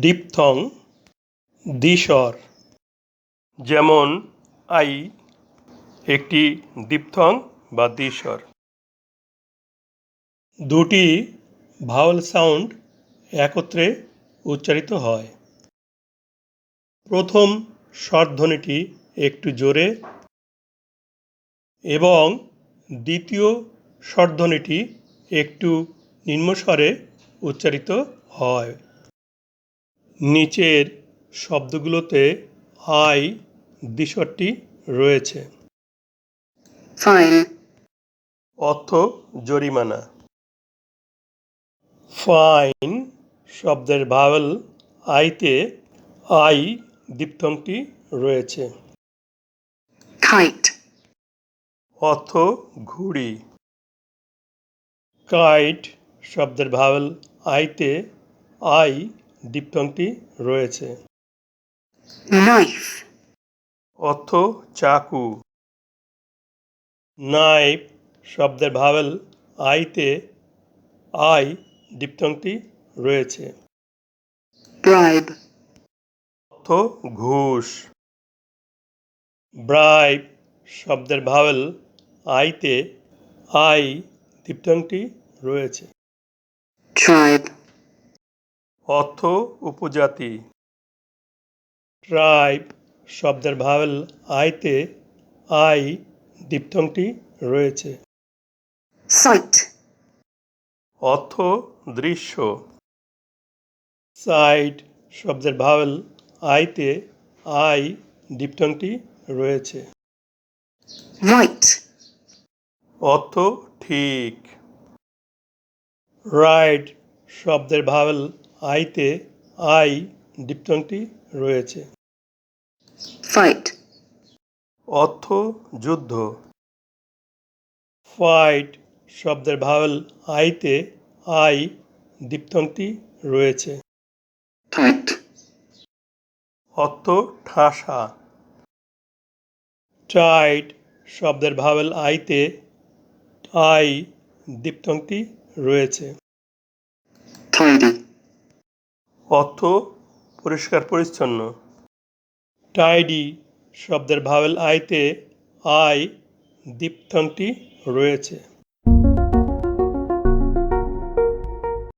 Diphthong দ্বিস্বর যেমন, I, একটি diphthong বা দ্বিস্বর দুটি ভাওয়েল সাউন্ড একত্রে উচ্চারিত হয়। প্রথম স্বরধ্বনিটি একটু জোরে এবং দ্বিতীয় স্বরধ্বনিটি একটু নিম্নস্বরে উচ্চারিত হয়। নিচের শব্দগুলোতে আই দ্বিস্বরটি রয়েছে। Fine, অর্থ জরিমানা। ফাইন শব্দের ভাওয়েল আইতে আই দিপ্থংটি রয়েছে। Kite, অর্থ ঘুড়ি। কাইট শব্দের ভাওয়েল আইতে আই দিপ্থংটি রয়েছে। Knife, অর্থ চাকু। নাইফ শব্দের ভাওয়েল আইতে আই দিপ্থংটি রয়েছে। অর্থ ঘুষ। ব্রাইব শব্দের ভাবেল আইতে আই দিপ্থংটি রয়েছে। Tribe, অর্থ উপজাতি। ট্রাইব শব্দের ভাওয়েল আইতে আই দিপ্থংটি রয়েছে। সাইট। অর্থ দৃশ্য। সাইড শব্দের ভাওয়েল আইতে আই দিপ্থংটি রয়েছে। right, অর্থ ঠিক। রাইট শব্দের ভাওয়েল আইতে আই দিপ্থংটি রয়েছে। ফাইট অর্থ যুদ্ধ। ফাইট শব্দের ভাওয়েল আইতে আই দিপ্থংটি রয়েছে। অর্থ ঠাসা। টাইট শব্দের ভাওয়েল আইতে আই দিপ্থংটি রয়েছে। অর্থ পরিষ্কার পরিচ্ছন্ন। টাইডি শব্দের ভাবেল আইতে আই দীপ্তাংটি রয়েছে।